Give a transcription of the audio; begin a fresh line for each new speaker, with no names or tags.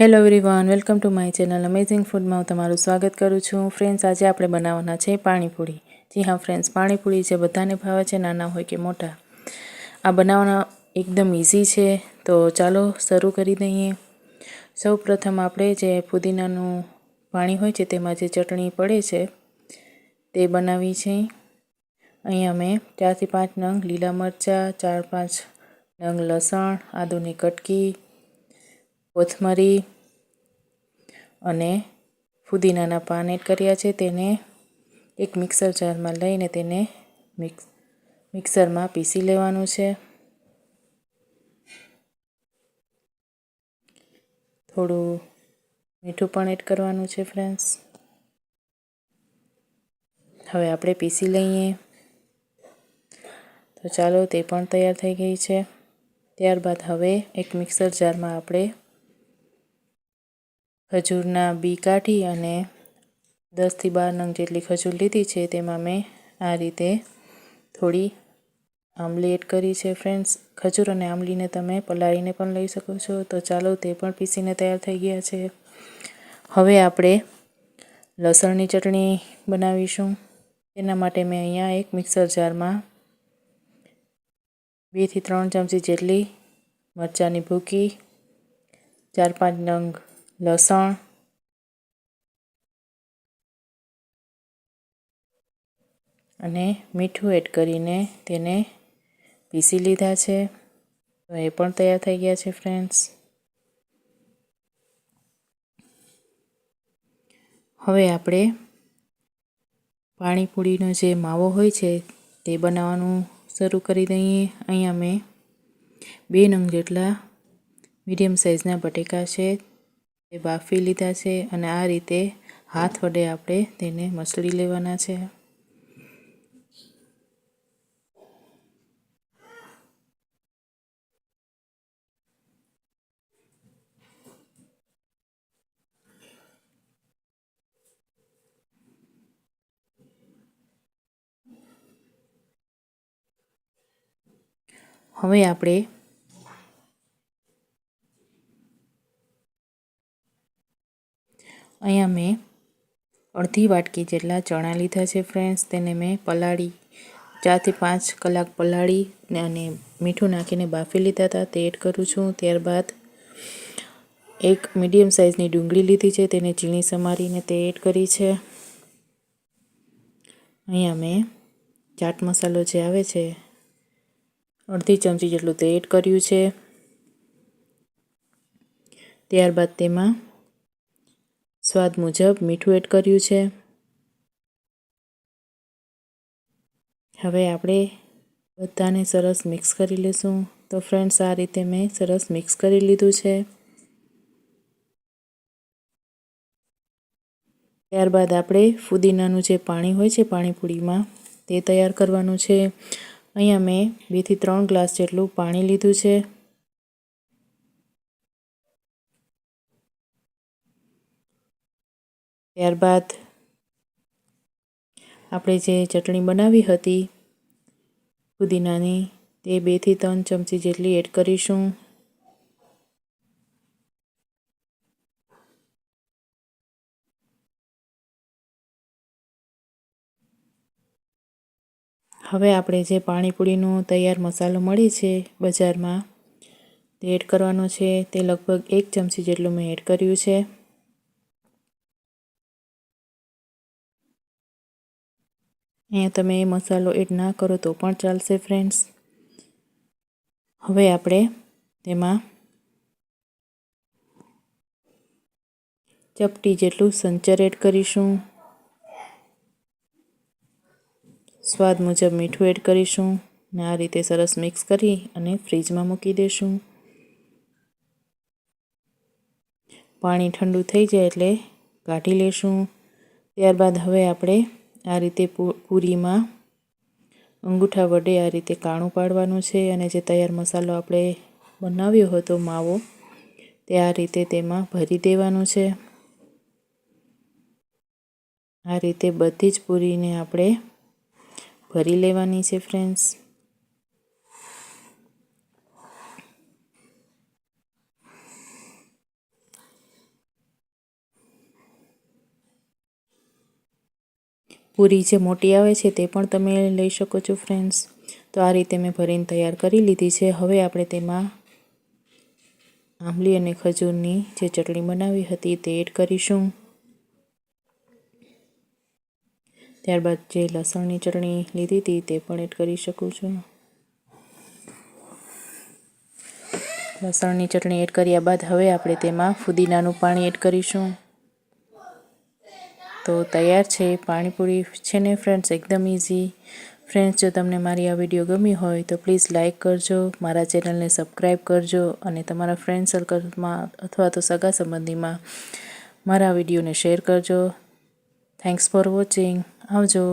Hello everyone welcome to my channel amazing ફૂડમાં તમારું સ્વાગત કરું છું. ફ્રેન્ડ્સ આજે આપણે બનાવવાના છે પાણીપુરી. જી હા ફ્રેન્ડ્સ પાણીપુરી જે બધાને ભાવે છે, નાના હોય કે મોટા. આ બનાવવાના એકદમ ઇઝી છે. તો ચાલો શરૂ કરી દઈએ. સૌ આપણે જે પુદીનાનું પાણી હોય છે, તેમાં જે ચટણી પડે છે, તે બનાવી છે. અહીંયા મેં ચારથી પાંચ નંગ લીલા મરચાં, ચાર પાંચ નંગ લસણ, આદુની કટકી કોથમરી અને ફુદીનાના પાન એડ કર્યા છે. તેને એક મિક્સર જારમાં લઈને તેને મિક્સ મિક્સરમાં પીસી લેવાનું છે. થોડું મીઠું પણ એડ કરવાનું છે, ફ્રેન્ડ્સ. હવે આપણે પીસી લઈએ. તો ચાલો, તે પણ તૈયાર થઈ ગઈ છે. ત્યારબાદ હવે એક મિક્સર જારમાં આપણે ખજૂરના બી કાઢી અને દસથી બાર નંગ જેટલી ખજૂર લીધી છે, તેમાં મેં આ રીતે થોડી આમલી એડ કરી છે, ફ્રેન્ડ્સ. ખજૂર અને આમલીને તમે પલાળીને પણ લઈ શકો છો. તો ચાલો તે પણ પીસીને તૈયાર થઈ ગયા છે. હવે આપણે લસણની ચટણી બનાવીશું. તેના માટે મેં અહીંયા એક મિક્સર જારમાં બેથી ત્રણ ચમચી જેટલી મરચાંની ભૂકી, ચાર પાંચ નંગ લસણ અને મીઠું એડ કરીને તેને પીસી લીધા છે. તો એ પણ તૈયાર થઈ ગયા છે ફ્રેન્ડ્સ હવે આપણે પાણીપુરીનો જે માવો હોય છે, તે બનાવવાનું શરૂ કરી દઈએ. અહીંયા મેં બે નંગ જેટલા મીડિયમ સાઇઝના બટેકા છે બાફી લીધા છે અને આ રીતે હાથ વડે આપણે તેને મસળી લેવાના છે. હવે આપણે અહીંયા મેં અડધી વાટકી જેટલા ચણા લીધા છે ફ્રેન્ડ્સ તેને મેં પલાળી, ચારથી પાંચ કલાક પલાળી અને મીઠું નાખીને બાફી લીધા હતા. તે એડ કરું છું. ત્યારબાદ એક મીડિયમ સાઇઝની ડુંગળી લીધી છે. તેને ઝીણી સમારીને તે એડ કરી છે. અહીંયા મેં ચાટ મસાલો જે આવે છે, અડધી ચમચી જેટલું તે એડ કર્યું છે. ત્યારબાદ તેમાં સ્વાદ મુજબ મીઠું એડ કર્યું છે. હવે આપણે બધાને સરસ મિક્સ કરી લઈશું તો ફ્રેન્ડ્સ, આ રીતે મેં સરસ મિક્સ કરી લીધું છે. ત્યારબાદ આપણે ફુદીનાનું જે પાણી હોય છે, પાણીપુરીમાં, તે તૈયાર કરવાનું છે. અહીંયા મેં બેથી ત્રણ ગ્લાસ જેટલું પાણી લીધું છે. ત્યારબાદ આપણે જે ચટણી બનાવી હતી પુદીનાની, તે બેથી ત્રણ ચમચી જેટલી એડ કરીશું. હવે આપણે જે પાણીપુરીનો તૈયાર મસાલો મળે છે બજારમાં, તે એડ કરવાનો છે. તે લગભગ એક ચમચી જેટલું મેં એડ કર્યું છે. અહીંયા તમે મસાલો એડ ના કરો તો પણ ચાલશે ફ્રેન્ડ્સ હવે આપણે તેમાં ચપટી જેટલું સંચર એડ કરીશું. સ્વાદ મુજબ મીઠું એડ કરીશું ને આ રીતે સરસ મિક્સ કરી અને ફ્રીજમાં મૂકી દઈશું પાણી ઠંડુ થઈ જાય એટલે કાઢી લેશું. ત્યારબાદ હવે આપણે આ રીતે પૂરીમાં અંગૂઠા વડે આ રીતે કાણું પાડવાનું છે અને જે તૈયાર મસાલો આપણે બનાવ્યો હતો માવો, તે આ રીતે તેમાં ભરી દેવાનું છે. આ રીતે બધી જ પૂરીને આપણે ભરી લેવાની છે, ફ્રેન્ડ્સ. પૂરી જે મોટી આવે છે તે પણ તમે લઈ શકો છો ફ્રેન્ડ્સ તો આ રીતે મેં ભરીને તૈયાર કરી લીધી છે. હવે આપણે તેમાં આંબલી અને ખજૂરની જે ચટણી બનાવી હતી તે એડ કરીશું. ત્યારબાદ જે લસણની ચટણી લીધી હતી તે પણ એડ કરી શકું છું. લસણની ચટણી એડ કર્યા બાદ હવે આપણે તેમાં ફુદીનાનું પાણી એડ કરીશું. તો તૈયાર છે. પાણીપુરી છે ને ફ્રેન્ડ્સ એકદમ ઇઝી ફ્રેન્ડ્સ જો તમને મારી આ વીડિયો ગમી હોય તો પ્લીઝ લાઇક કરજો, મારા ચેનલને સબસ્ક્રાઈબ કરજો અને તમારા ફ્રેન્ડ સર્કલમાં અથવા તો સગા સંબંધીમાં મારા વિડીયોને શેર કરજો. થેન્ક્સ ફોર વોચિંગ આવજો.